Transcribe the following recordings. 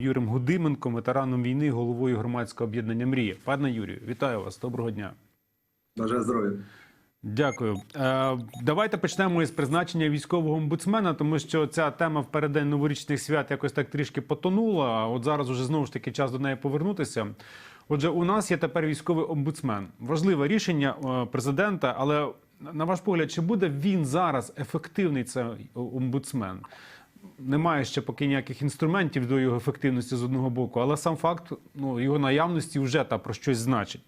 Юрієм Гудименком, ветераном війни, головою громадського об'єднання Мрія. Пане Юрію, вітаю вас. Доброго дня. Бажаю здоров'я. Дякую. Е, давайте почнемо із призначення військового омбудсмена, тому що ця тема в переддень новорічних свят якось так трішки потонула. А от зараз уже знову ж таки час до неї повернутися. Отже, у нас є тепер військовий омбудсмен. Важливе рішення е, президента, але на ваш погляд, чи буде він зараз ефективний цей омбудсмен? Немає ще поки ніяких інструментів до його ефективності з одного боку, але сам факт ну, його наявності вже та про щось значить.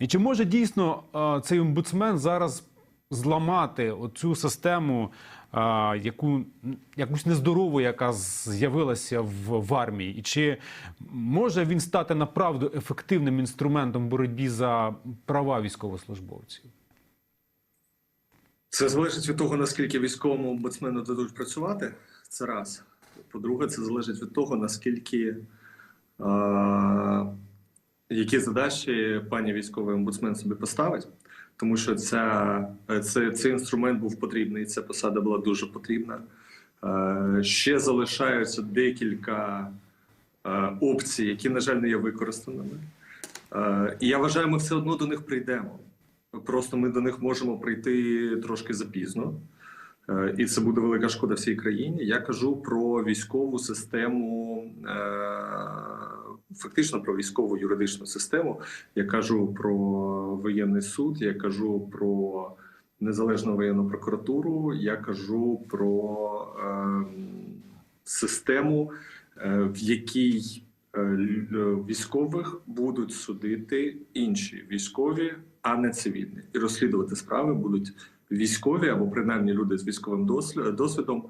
І чи може дійсно цей омбудсмен зараз зламати оцю систему, яку якусь нездорову, яка з'явилася в, в армії? І чи може він стати направду ефективним інструментом боротьбі за права військовослужбовців? Це залежить від того, наскільки військовому омбудсмену дадуть працювати. Це раз. По-друге, це залежить від того, наскільки е- які задачі пані військовий омбудсмен собі поставить. Тому що ця, це, цей інструмент був потрібний, ця посада була дуже потрібна. Е- ще залишаються декілька е- опцій, які, на жаль, не є використаними. Е- і я вважаю, ми все одно до них прийдемо. Просто ми до них можемо прийти трошки запізно, і це буде велика шкода всій країні. Я кажу про військову систему, е, фактично про військову юридичну систему. Я кажу про воєнний суд, я кажу про незалежну воєнну прокуратуру, я кажу про е, систему, е, в якій е, військових будуть судити інші військові, а не цивільні, і розслідувати справи будуть військові або принаймні люди з військовим досвідом,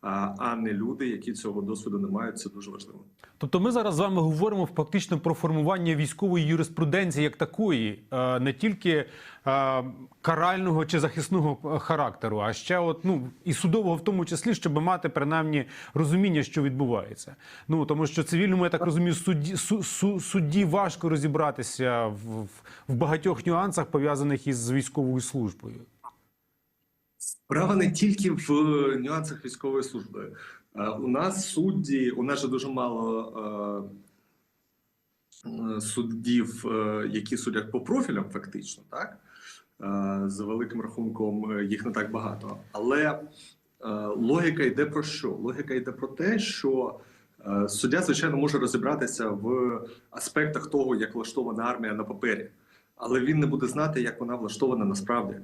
а, не люди, які цього досвіду не мають. Це дуже важливо. Тобто ми зараз з вами говоримо фактично про формування військової юриспруденції як такої, не тільки карального чи захисного характеру, а ще от ну і судового в тому числі, щоб мати принаймні розуміння, що відбувається. Ну тому що цивільному, я так розумію, судді су, су, судді важко розібратися в, в багатьох нюансах пов'язаних із військовою службою. Справа не тільки в нюансах військової служби. Е, У нас судді, у нас же дуже мало е, е, суддів, е, які судять по профілям, фактично, так? Е, За великим рахунком е, їх не так багато. Але е, логіка йде про що? Логіка йде про те, що е, суддя, звичайно, може розібратися в аспектах того, як влаштована армія на папері, але він не буде знати, як вона влаштована насправді.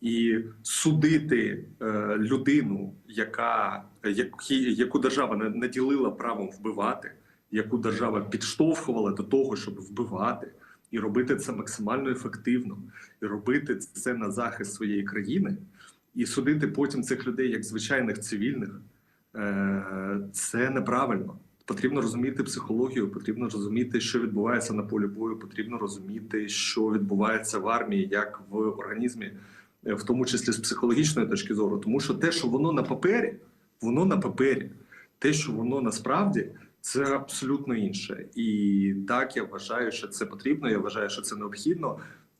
І судити е, людину, яка які, яку держава наділила правом вбивати, яку держава підштовхувала до того, щоб вбивати, і робити це максимально ефективно, і робити це на захист своєї країни, і судити потім цих людей як звичайних цивільних, е, це неправильно. Потрібно розуміти психологію, потрібно розуміти, що відбувається на полі бою, потрібно розуміти, що відбувається в армії, як в організмі е, в тому числі з психологічної точки зору, тому що те, що воно на папері, воно на папері. Те, що воно насправді, це абсолютно інше. І так я вважаю, що це потрібно. Я вважаю, що це необхідно.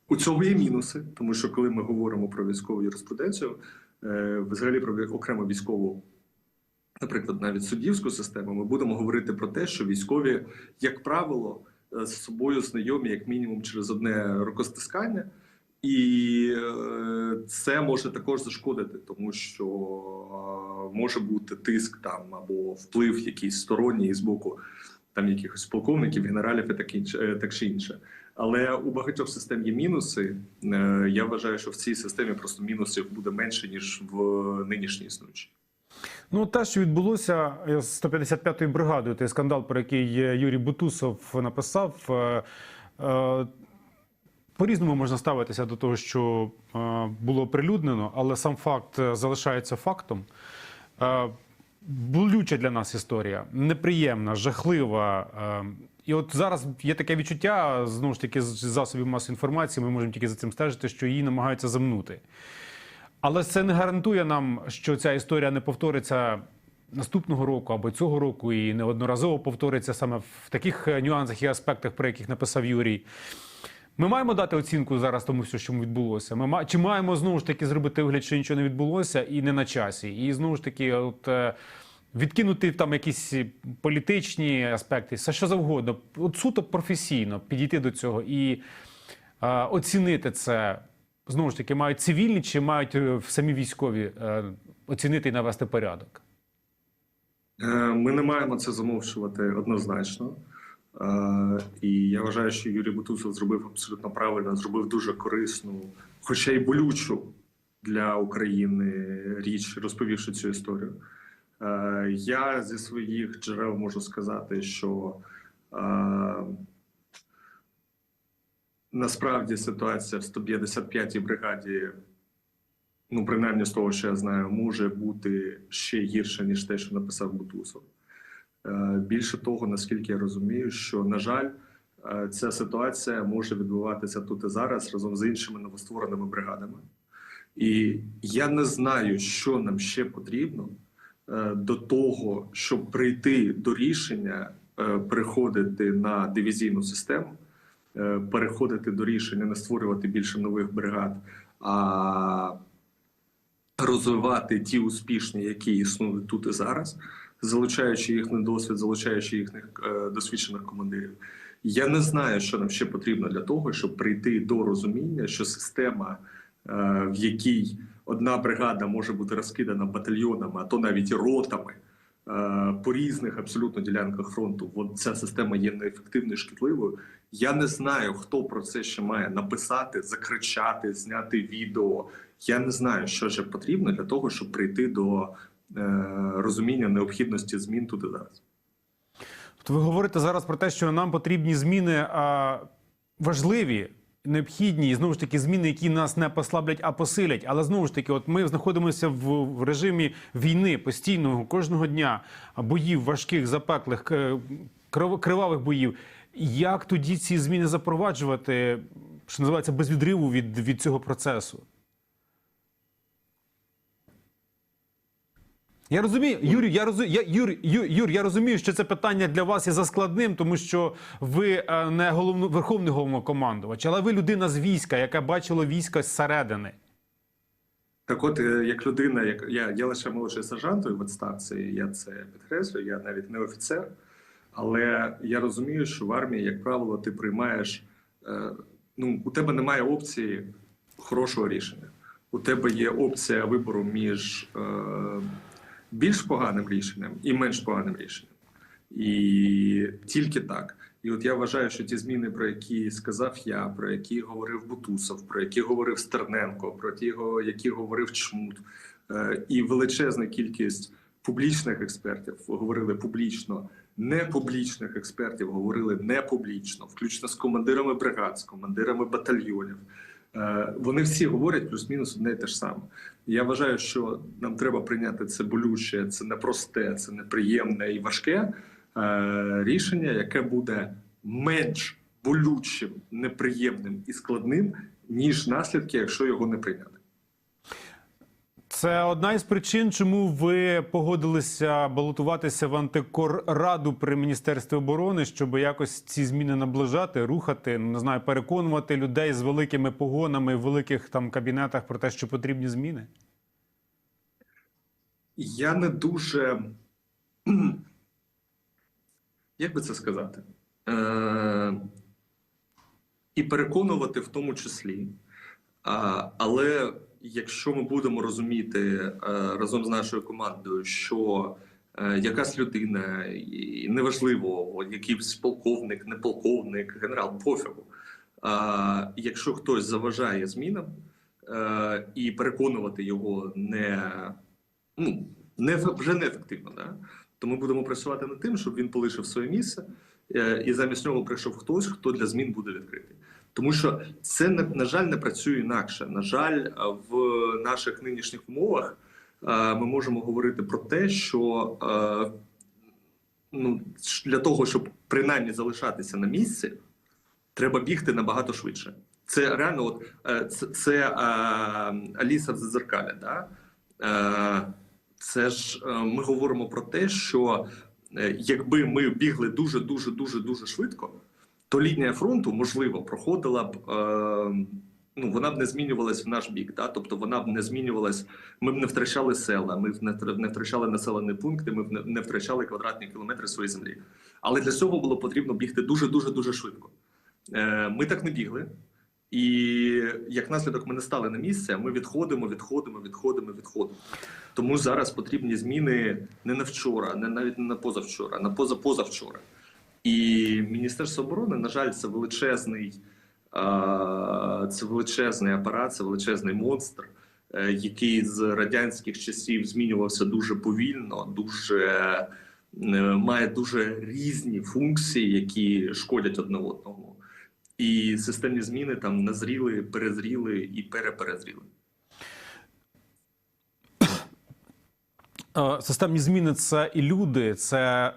У цього є мінуси, тому що коли ми говоримо про військову юриспруденцію, е, взагалі про окремо військову, наприклад, навіть суддівську систему, ми будемо говорити про те, що військові, як правило, е, з собою знайомі як мінімум через одне рукостискання. І е, це може також зашкодити, тому що е, може бути тиск там або вплив якийсь сторонній з боку там якихось полковників, генералів і так інше, так чи інше. Але у багатьох систем є мінуси. Я вважаю, що в цій системі просто мінусів буде менше ніж в нинішній існуючій. Ну, те, що відбулося з 155-ю бригадою, той скандал, про який е, Юрій Бутусов написав. е, е, По-різному можна ставитися до того, що е, було оприлюднено, але сам факт е, залишається фактом. Е, Болюча для нас історія, неприємна, жахлива. Е, І от зараз є таке відчуття, знову ж таки, з засобів масової інформації, ми можемо тільки за цим стежити, що її намагаються замнути. Але це не гарантує нам, що ця історія не повториться наступного року або цього року, і неодноразово повториться саме в таких е, нюансах і аспектах, про яких написав Юрій. Ми маємо дати оцінку зараз тому, що що відбулося. Ми ма- чи маємо знову ж таки зробити вигляд, що нічого не відбулося і не на часі. І знову ж таки, от е, відкинути там якісь політичні аспекти, все що завгодно, от суто професійно підійти до цього і е, оцінити це. Знову ж таки, мають цивільні чи мають е, самі військові е, оцінити і навести порядок? Е, Ми не маємо це замовчувати однозначно. І я вважаю, що Юрій Бутусов зробив абсолютно правильно, зробив дуже корисну, хоча й болючу для України річ, розповівши цю історію. Я зі своїх джерел можу сказати, що насправді ситуація в 155-й бригаді ну, принаймні з того, що я знаю, може бути ще гірше, ніж те, що написав Бутусов. Е, Більше того, наскільки я розумію, що, на жаль, е, ця ситуація може відбуватися тут і зараз разом з іншими новоствореними бригадами. І я не знаю, що нам ще потрібно е, до того, щоб прийти до рішення переходити на дивізійну систему, переходити до рішення не створювати більше нових бригад, а розвивати ті успішні, які існують тут і зараз, залучаючи їхній досвід, залучаючи їхніх е, досвідчених командирів. Я не знаю, що нам ще потрібно для того, щоб прийти до розуміння, що система, е, в якій одна бригада може бути розкидана батальйонами, а то навіть ротами. Е, По різних абсолютно ділянках фронту, ця система є неефективною, шкідливою. Я не знаю, хто про це ще має написати, закричати, зняти відео. Я не знаю, що ще потрібно для того, щоб прийти до е, розуміння необхідності змін тут і зараз. От ви говорите зараз про те, що нам потрібні зміни а, важливі, необхідні, і знову ж таки, зміни, які нас не послаблять, а посилять. Але знову ж таки, от ми знаходимося в, режимі війни постійного кожного дня боїв важких, запеклих, кривавих боїв. Як тоді ці зміни запроваджувати, що називається, без відриву від, від цього процесу? Я розумію, Юрій, я розумію, я, Юр, Юр, я розумію, що це питання для вас є заскладним, тому що ви е, не головно, верховний головнокомандувач, але ви людина з війська, яка бачила військо зсередини. Так, от, е, як людина, як я, я лише молодший сержант в відставці, я це підкреслюю, я навіть не офіцер. Але я розумію, що в армії, як правило, ти приймаєш. Е, ну, у тебе немає опції хорошого рішення. У тебе є опція вибору між більш поганим рішенням і менш поганим рішенням. І тільки так. І от я вважаю, що ті зміни, про які сказав я, про які говорив Бутусов, про які говорив Стерненко, про ті, які говорив Чмут, е, і величезна кількість публічних експертів говорили публічно, непублічних експертів говорили непублічно, включно з командирами бригад, з командирами батальйонів. Е, Вони всі говорять плюс-мінус одне і те ж саме. Я вважаю, що нам треба прийняти це болюче, це непросте, це неприємне і важке е, рішення, яке буде менш болючим, неприємним і складним, ніж наслідки, якщо його не прийняти. Це одна із причин, чому ви погодилися балотуватися в антикорраду при міністерстві оборони, щоб якось ці зміни наближати, рухати, не знаю, переконувати людей з великими погонами в великих там кабінетах про те, що потрібні зміни. Я не дуже. Як би це сказати? Е- і переконувати в тому числі. А, але якщо ми будемо розуміти е, разом з нашою командою, що е, якась людина, неважливо, якийсь полковник, не полковник, генерал пофігу, а, якщо хтось заважає змінам е, і переконувати його не ну, не вже неефективно, да? то ми будемо працювати над тим, щоб він полишив своє місце, е, і замість нього прийшов хтось, хто для змін буде відкритий. Тому що це на, жаль не працює інакше. На жаль, в наших нинішніх умовах е, ми можемо говорити про те, що е, ну, для того, щоб принаймні залишатися на місці, треба бігти набагато швидше. Це реально, от е, це, це е, Аліса в зазеркалі. Да? Е, це ж е, ми говоримо про те, що е, якби ми бігли дуже, дуже, дуже, дуже швидко, то лінія фронту можливо проходила б е, ну вона б не змінювалась в наш бік. Да? Тобто вона б не змінювалась. Ми б не втрачали села, ми б не втрачали населені пункти, ми б не- втрачали квадратні кілометри своєї землі. Але для цього було потрібно бігти дуже дуже дуже швидко. Е, Ми так не бігли. І як наслідок ми не стали на місце, ми відходимо, відходимо, відходимо, відходимо. Тому зараз потрібні зміни не на вчора, не навіть не на позавчора, на позапозавчора. І Міністерство оборони, на жаль, це величезний, це величезний апарат, це величезний монстр, е, який з радянських часів змінювався дуже повільно, дуже е, має дуже різні функції, які шкодять одне одному. І системні зміни там назріли, перезріли і переперезріли. Системні зміни це і люди, це е,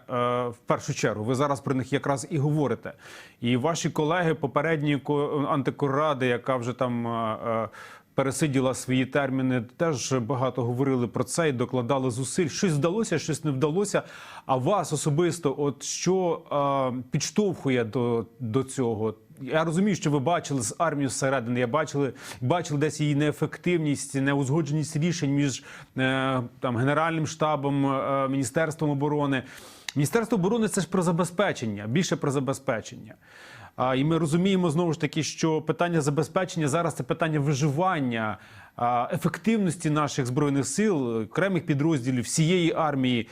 в першу чергу. Ви зараз про них якраз і говорите. І ваші колеги попередні ко- антикоради, яка вже там е, е, пересиділа свої терміни, теж багато говорили про це і докладали зусиль. Щось вдалося, щось не вдалося. А вас особисто, от що е, підштовхує до, до цього? Я розумію, що ви бачили з армією зсередини. Я бачили, бачили десь її неефективність, неузгодженість рішень між е, там генеральним штабом, е, міністерством оборони. Міністерство оборони це ж про забезпечення, більше про забезпечення. А, і ми розуміємо знову ж таки, що питання забезпечення зараз це питання виживання, ефективності наших збройних сил, окремих підрозділів всієї армії.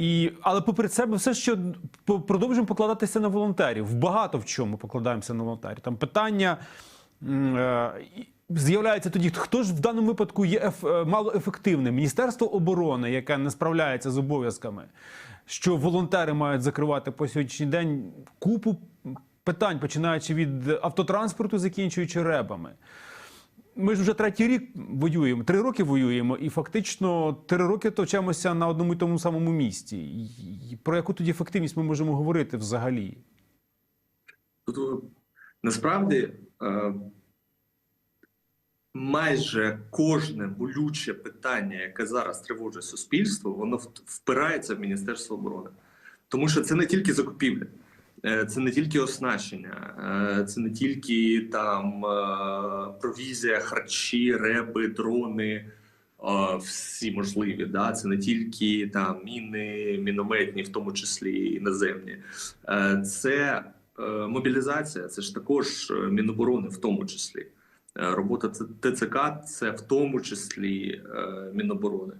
І, але попри це, ми все ще продовжуємо покладатися на волонтерів. Багато в чому покладаємося на волонтерів. Там питання е, з'являється тоді, хто ж в даному випадку є еф, е, малоефективним? Міністерство оборони, яке не справляється з обов'язками, що волонтери мають закривати по сьогоднішній день купу питань, починаючи від автотранспорту, закінчуючи ребами. Ми ж вже третій рік воюємо, три роки воюємо, і фактично три роки товчемося на одному і тому самому місці. І Про яку тоді ефективність ми можемо говорити взагалі? Тут е, насправді е, майже кожне болюче питання, яке зараз тривожить суспільство, воно впирається в Міністерство оборони. Тому що це не тільки закупівля, це не тільки оснащення, е, це не тільки там е, провізія, харчі, реби, дрони. е, Всі можливі, да, це не тільки там міни, мінометні, в тому числі іноземні. Е, Це е, мобілізація, це ж також е, Міноборони, в тому числі. Е, Робота ТЦК це в тому числі е, Міноборони.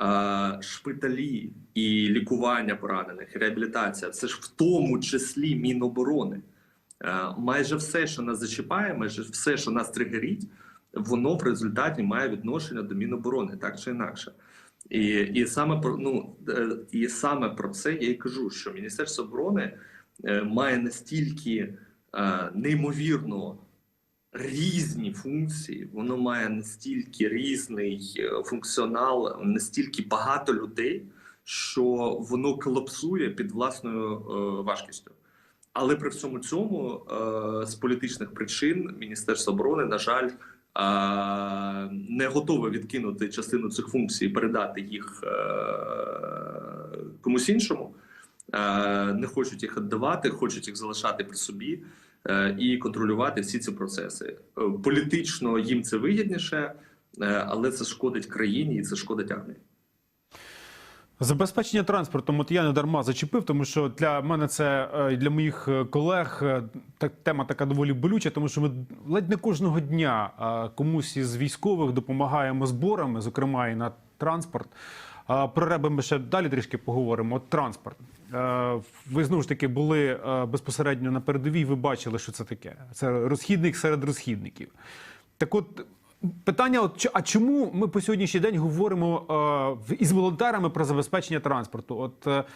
Е, Шпиталі і лікування поранених, реабілітація це ж в тому числі Міноборони. Е, Майже все, що нас зачіпає, майже все, що нас тригерить, воно в результаті має відношення до Міноборони, так чи інакше. І, і саме про ну е, і саме про це я і кажу, що Міністерство оборони має настільки е, неймовірно різні функції, воно має настільки різний е, функціонал, настільки багато людей, що воно колапсує під власною е, важкістю. Але при всьому цьому е, з політичних причин Міністерство оборони, на жаль, не готове відкинути частину цих функцій передати їх комусь іншому. Не хочуть їх віддавати, хочуть їх залишати при собі і контролювати всі ці процеси. Е, Політично їм це вигідніше, е, але це шкодить країні і це шкодить армії. Забезпечення транспортом, от я не дарма зачепив, тому що для мене це е, і для моїх е, колег е, так тема така доволі болюча, тому що ми ледь не кожного дня е, комусь із військових допомагаємо зборами, зокрема і на транспорт. Про реби ми ще далі трішки поговоримо. От транспорт. Е, Ви знову ж таки були е, безпосередньо на передовій. Ви бачили, що це таке. Це розхідник серед розхідників. Так от. Питання: от, а чому ми по сьогоднішній день говоримо е, із волонтерами про забезпечення транспорту? От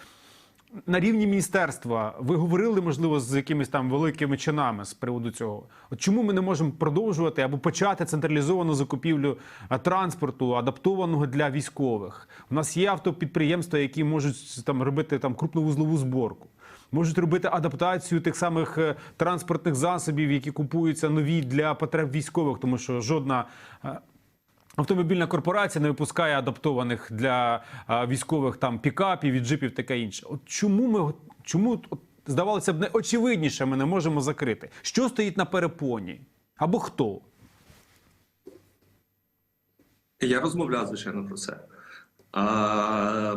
на рівні міністерства ви говорили, можливо, з якимись там великими чинами з приводу цього. От чому ми не можемо продовжувати або почати централізовану закупівлю е, транспорту, адаптованого для військових? У нас є автопідприємства, які можуть там робити там крупновузлову зборку. Можуть робити адаптацію тих самих е, транспортних засобів, які купуються нові для потреб військових, тому що жодна е, Автомобільна корпорація не випускає адаптованих для військових там пікапів, і джипів, таке інше. От чому ми чому здавалося б неочевидніше, ми не можемо закрити? Що стоїть на перепоні? Або хто? Я розмовляв звичайно про це. А,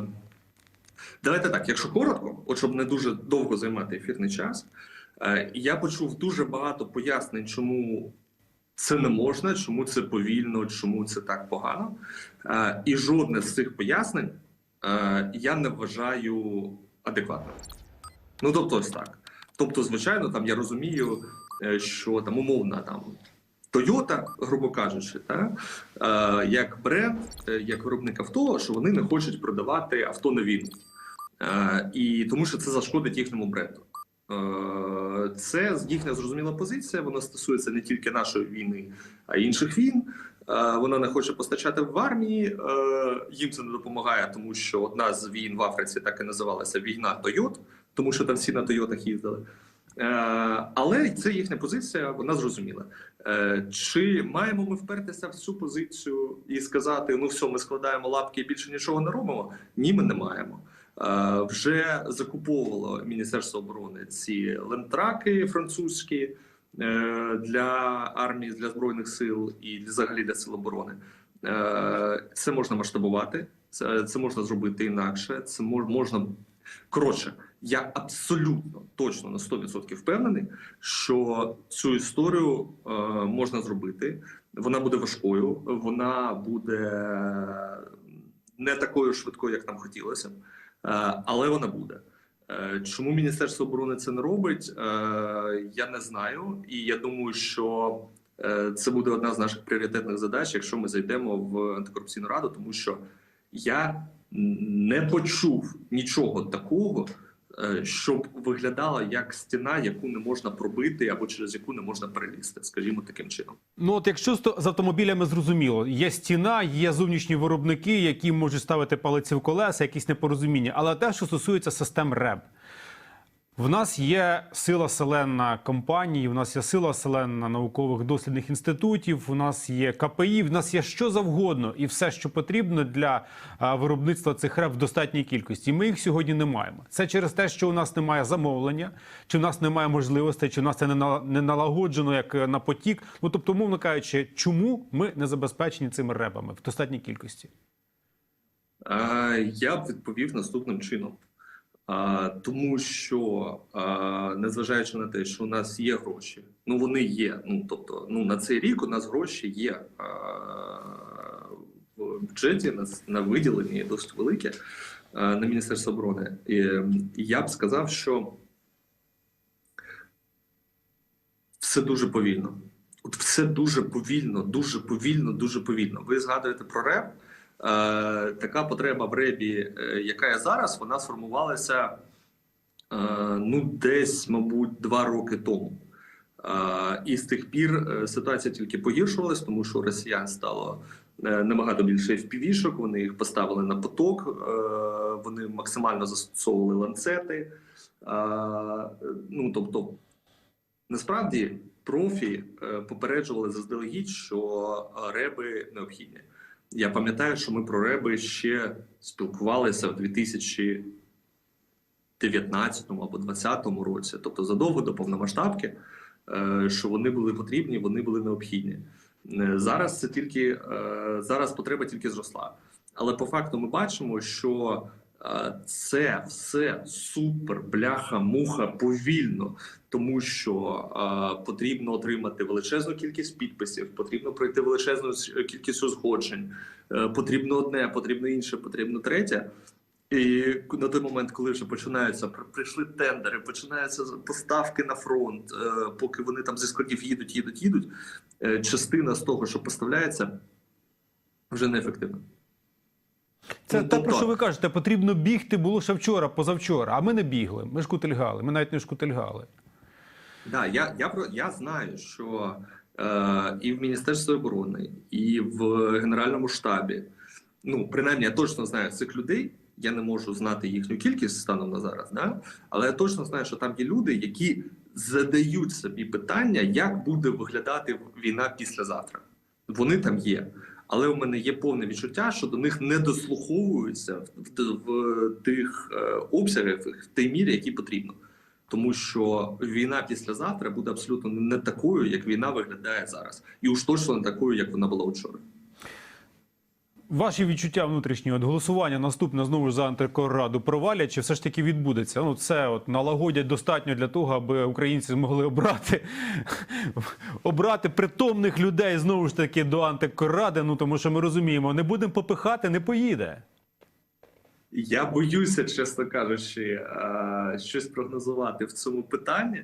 Давайте так, якщо коротко, от щоб не дуже довго займати ефірний час, е, я почув дуже багато пояснень, чому це не можна, чому це повільно, чому це так погано. Е, і жодне з цих пояснень е, я не вважаю адекватним. Ну, тобто, ось так. Тобто, звичайно, там я розумію, е, що там умовна там Toyota, грубо кажучи, та, е, як бренд, як виробник авто, що вони не хочуть продавати авто на війну. Е, і тому що це зашкодить їхньому бренду. Е, Це їхня зрозуміла позиція. Вона стосується не тільки нашої війни, а й інших війн. Е, Вона не хоче постачати в армії. е, Їм це не допомагає, тому що одна з війн в Африці так і називалася війна Тойот, тому що там всі на Тойотах їздили. Але це їхня позиція, вона зрозуміла. Чи маємо ми впертися в цю позицію і сказати: ну все, ми складаємо лапки і більше нічого не робимо? Ні, ми не маємо. Е, Вже закуповувало Міністерство оборони ці лентраки французькі е, для армії, для збройних сил і взагалі для сил оборони. Е, Це можна масштабувати, це, це можна зробити інакше. Це можна коротше. Я абсолютно точно на 100% впевнений, що цю історію е, можна зробити. Вона буде важкою, вона буде не такою швидкою, як нам хотілося, але вона буде. Е, Чому Міністерство оборони це не робить? е, Я не знаю, і я думаю, що е, це буде одна з наших пріоритетних задач, якщо ми зайдемо в антикорупційну раду, тому що я не почув нічого такого, е, щоб виглядала як стіна, яку не можна пробити або через яку не можна перелізти, скажімо таким чином. Ну от якщо з автомобілями зрозуміло, є стіна, є зовнішні виробники, які можуть ставити палиці в колеса, якісь непорозуміння. Але те, що стосується систем РЕБ, в нас є сила селена компаній, в нас є сила селена наукових дослідних інститутів, у нас є КПІ, в нас є що завгодно, і все, що потрібно для виробництва цих РЕБ в достатній кількості. Ми їх сьогодні не маємо. Це через те, що у нас немає замовлення, чи в нас немає можливостей, чи в нас це не налагоджено як е, на потік. Ну тобто, мовно кажучи, чому ми не забезпечені цими ребами в достатній кількості? Е, Я б відповів наступним чином. Тому що, незважаючи на те, що у нас є гроші, ну вони є. Ну тобто, ну на цей рік у нас гроші є в бюджеті на, на виділені досить велике на Міністерство оборони. І, я б сказав, що все дуже повільно. От все дуже повільно, дуже повільно, дуже повільно. Ви згадуєте про РЕП. Е, така потреба в ребі, е, яка є зараз, вона сформувалася е, ну десь, мабуть, два роки тому. І з тих пір ситуація тільки погіршувалась, тому що росіян стало набагато більше FPV-шок, вони їх поставили на поток, вони максимально застосовували ланцети. Ну тобто, насправді профі попереджували заздалегідь, що реби необхідні. Я пам'ятаю, що ми про реби ще спілкувалися в 2019 або 2020 році, тобто задовго до повномасштабки, е, що вони були потрібні, вони були необхідні. Е, Зараз це тільки е, зараз потреба тільки зросла. Але по факту ми бачимо, що це все супер бляха, муха повільно, тому що е, потрібно отримати величезну кількість підписів, потрібно пройти величезну кількість узгоджень, е, потрібно одне, потрібно інше, потрібно третє. І на той момент, коли вже починаються прийшли тендери, починаються поставки на фронт, е, поки вони там зі складів їдуть, їдуть, їдуть. е, Частина з того, що поставляється, вже неефективна. Це Ну, те, про що ви кажете, потрібно бігти було ще вчора, позавчора, а ми не бігли. Ми шкутильгали, ми навіть не шкутильгали. Да, я, я, про- я знаю, що е, і в Міністерстві оборони, і в Генеральному штабі, ну, принаймні, я точно знаю цих людей. Я не можу знати їхню кількість станом на зараз, да? але я точно знаю, що там є люди, які задають собі питання, як буде виглядати війна післязавтра. Вони там є. Але у мене є повне відчуття, що до них не дослуховуються в, в, в тих е, обсягах, в тій мірі, які потрібно. Тому що війна післязавтра буде абсолютно не такою, як війна виглядає зараз, і уж точно не такою, як вона була вчора. Ваші відчуття внутрішні от голосування наступне знову ж за антикорраду провалять, чи все ж таки відбудеться? Ну це от налагодять достатньо для того, аби українці змогли обрати обрати притомних людей знову ж таки до антикорради. Ну тому що ми розуміємо, не будемо попихати, не поїде. Я боюся, чесно кажучи, е, щось прогнозувати в цьому питанні.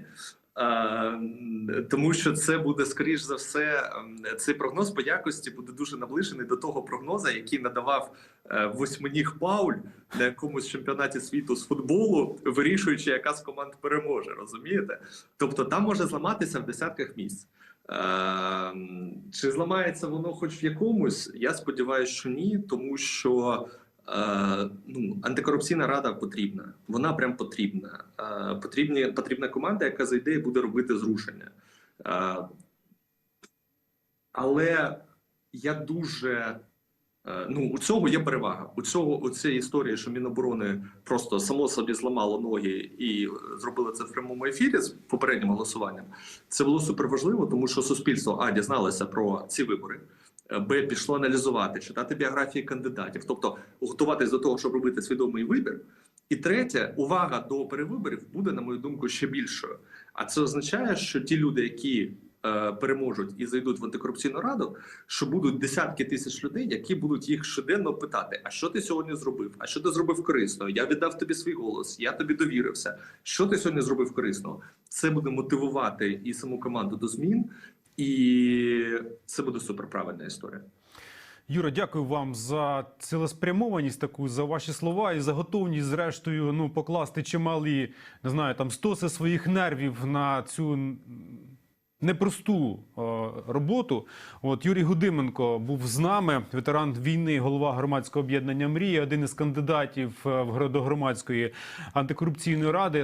Е, Тому що це буде скоріш за все, ем, цей прогноз по якості буде дуже наближений до того прогноза, який надавав е, восьминіг Пауль на якомусь чемпіонаті світу з футболу, вирішуючи, яка з команд переможе. Розумієте? Тобто там може зламатися в десятках місць. Е, Чи зламається воно хоч в якомусь? Я сподіваюся, що ні, тому що ну, антикорупційна рада потрібна. Вона прям потрібна. Е, потрібні, потрібна команда, яка зайде і буде робити зрушення. Е, але я дуже. е, Ну, у цього є перевага. У цього у цій історії, що Міноборони просто само собі зламало ноги і е, зробили це в прямому ефірі з попереднім голосуванням. Це було суперважливо, тому що суспільство а дізналося про ці вибори. Б пішло аналізувати, читати біографії кандидатів, тобто готуватись до того, щоб робити свідомий вибір. І третє, увага до перевиборів буде, на мою думку, ще більшою. А це означає, що ті люди, які е, переможуть і зайдуть в антикорупційну раду, що будуть десятки тисяч людей, які будуть їх щоденно питати: а що ти сьогодні зробив? А що ти зробив корисно? Я віддав тобі свій голос, я тобі довірився. Що ти сьогодні зробив корисно? Це буде мотивувати і саму команду до змін, і це буде суперправильна історія. Юра, дякую вам за цілеспрямованість таку, за ваші слова і за готовність, зрештою, ну покласти чималі, не знаю, там стоси своїх нервів на цю непросту е, роботу. От Юрій Гудименко був з нами, ветеран війни, голова громадського об'єднання Мрія, один із кандидатів е, в до громадської антикорупційної ради.